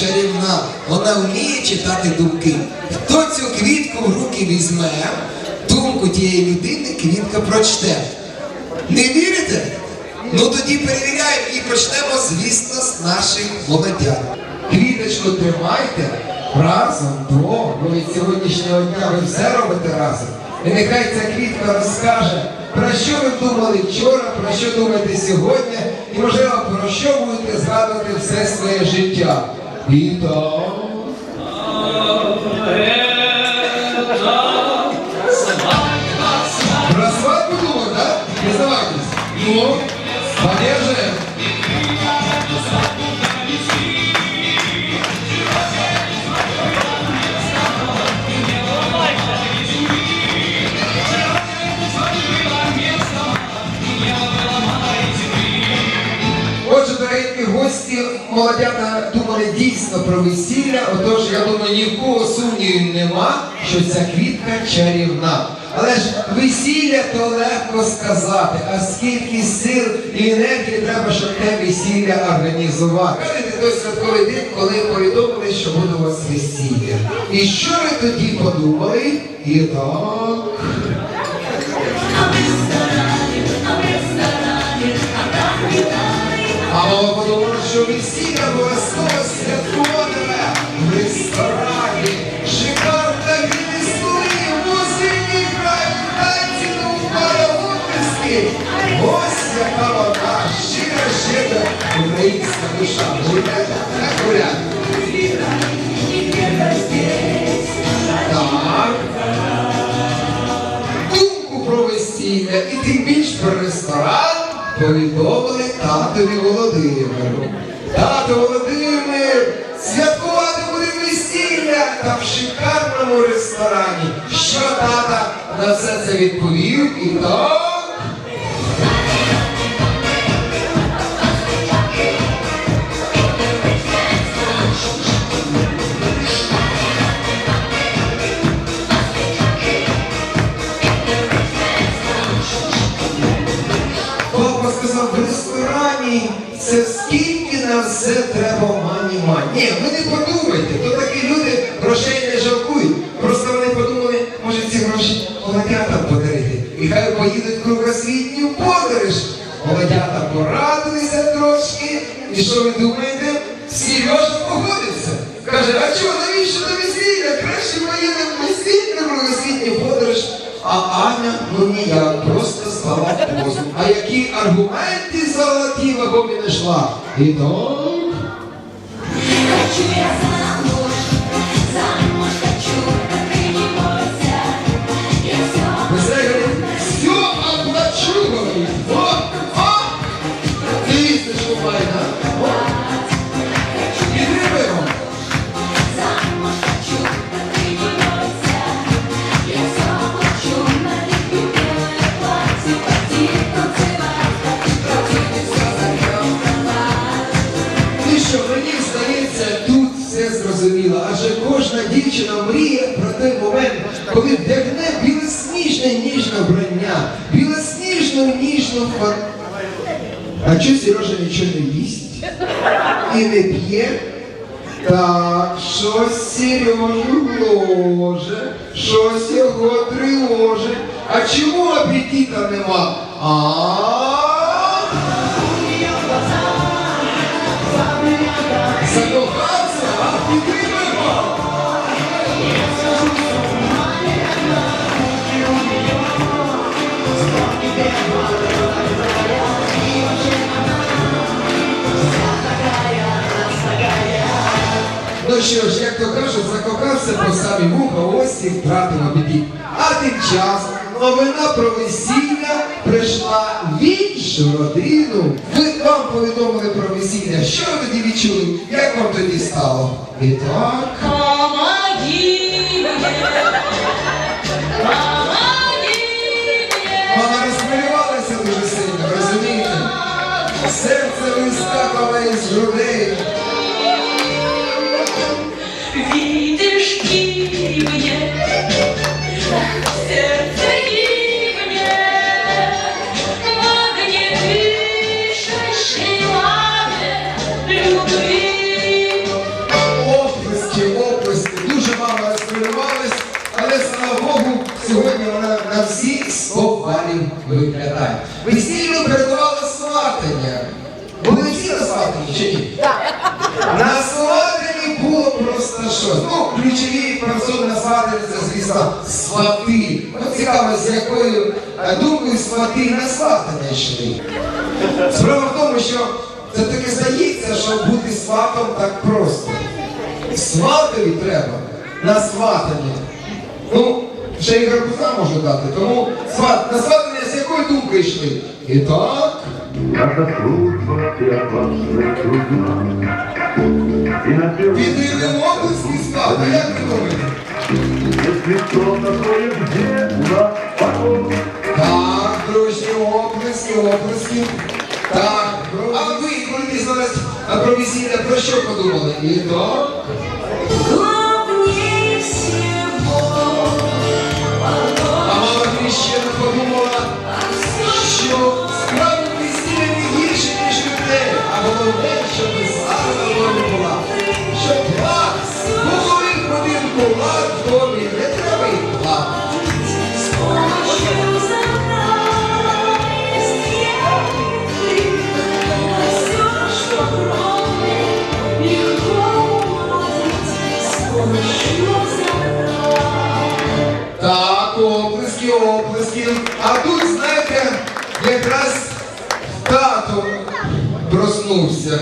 чарівна, вона вміє читати думки. Хто цю квітку в руки візьме, думку тієї людини квітка прочте. Не вірите? Ну тоді перевіряємо і почнемо, звісно, з наших молодят. Квіточку тримайте разом, бо від сьогоднішнього дня ви все робите разом. І нехай ця квітка розкаже, про що ви думали вчора, про що думаєте сьогодні, і можливо про що будете згадувати все своє життя. І так. Про свадьбу думали, да? Признавайтесь. Ну, подержим. Отже, дорогі гості, молодята думали дійсно про весілля, отож, я думаю, ні в кого сумнівів нема, що ця квітка чарівна. Але ж весілля то легко сказати, а скільки сил і енергії треба, щоб те весілля організувати. Кажете, той святковий день, коли повідомили, що буде у вас весілля. І що ви тоді подумали? І так. Що весілля обов'язково святкуватиме в ресторані. Шикарна грімістурі, музики грають, танці, ну, паровутиски. Ось яка вона, щира, щира українська душа. Гуляє, так гуляє. Так. Думку про і тим більш про ресторан повідомили татові Володимиру. Тато Володимир, святкувати будемо весілля та в шикарному ресторані. Що тата на все це відповів і так. Сказав, в ресторані це скільки на все треба мані мані. Ні, ви не подумайте, то такі люди грошей не жалкують. Просто вони подумали, може ці гроші молодятам подарити. І хай поїдуть кругосвітню подорож. Молодята порадилися трошки. І що ви думаєте? Сережа погодився. Каже, а чого, навіщо до весілля? Краще поїдемо весілля кругосвітню подорож. А Аня, ну ніяк, просто стала. А які аргументи золоті вагомі не йшла? І то... ніжне вбрання, білосніжну ніжну фар... А чого Сережа нічого не їсть і не п'є? Так, щось Сережу ложе, щось його тривоже. А чому апетита нема? А Що ж, як то кажуть, закохався по самі вуха, ось і втратив біді. А тим часом новина про весілля прийшла в іншу родину. Ви вам повідомили про весілля. Що ви тоді відчули? Як вам тоді стало? І так. Весіллю передувало сватання. Були всі на сватанні чи ні? На сватанні було просто що. Ну, ключові персони на сватанні це, звісно, свати. От цікаво, з якою е, думкою свати на сватання йшли. Справа в тому, що це таки здається, що бути сватом так просто. Сватові треба на сватання. Ну, ще й гарбуза можу дати, тому сват, на сватання з якою думкою йшли? І так. Наша служба опасная трудна. И на первом Підтримуємо обласки сват, як ви думаєте? Так, дружні, оплески, оплески. Так, а ви, коли дізналися про весілля, про що подумали? І так. Тато проснувся.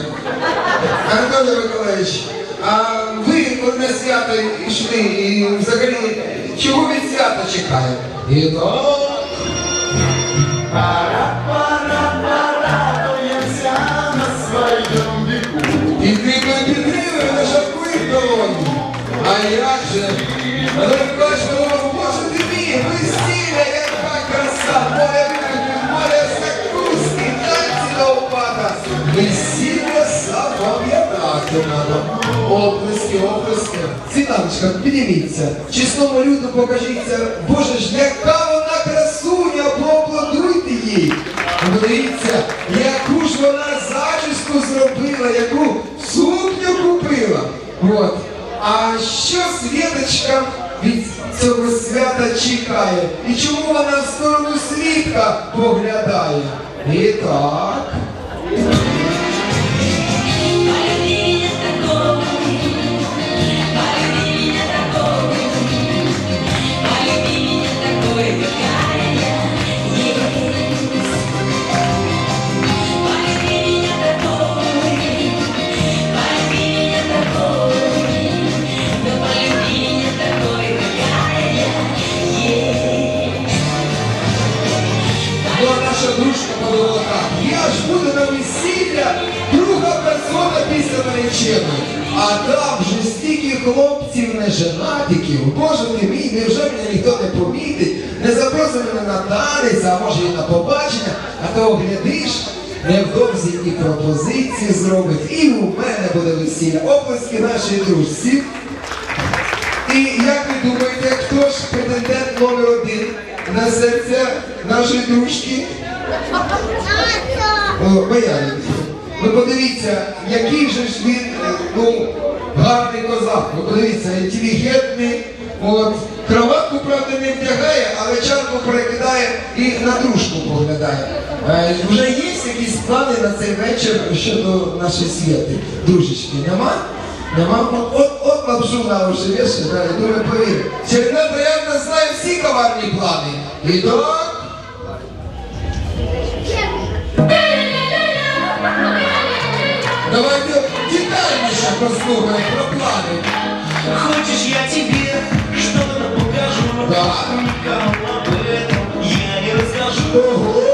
Анатолій Миколаївич, а ви на свято йшли і взагалі чого від свята чекає? І так. І крикою підтримує на шапки в долоні. А як же? Оплески, оплески. Світаночка, підніміться. Чесному люду покажіться. Боже ж, яка вона красуня, поаплодуйте їй. Подивіться, яку ж вона зачіску зробила, яку сукню купила. От. А що Світочка від цього свята чекає? І чому вона в сторону свідка поглядає? І так. Нареченої. А там вже стільки хлопців неженатиків. Боже ти мій, невже мене ніхто не помітить, не запросить мене на танець, а може і на побачення, а то глядиш, невдовзі і пропозиції зробить, і у мене буде весілля. Оплески нашій дружці. І як ви думаєте, хто ж претендент номер один на серця нашої дружки? О, Ви подивіться, який же ж він, ну, гарний козак. Ви подивіться, інтелігентний. От, кроватку, правда, не вдягає, але чарку перекидає і на дружку поглядає. Е, вже є якісь плани на цей вечір щодо нашої святи? Дружечки, нема? Нема? Ну, От, от лапшу на уші вішає, да, думаю, повір. Черна Троянда знає всі коварні плани. І так. Давайте детальніше послухаємо про плани. Хочешь, я тебе что-то покажу? Да. Никому об этом я не расскажу.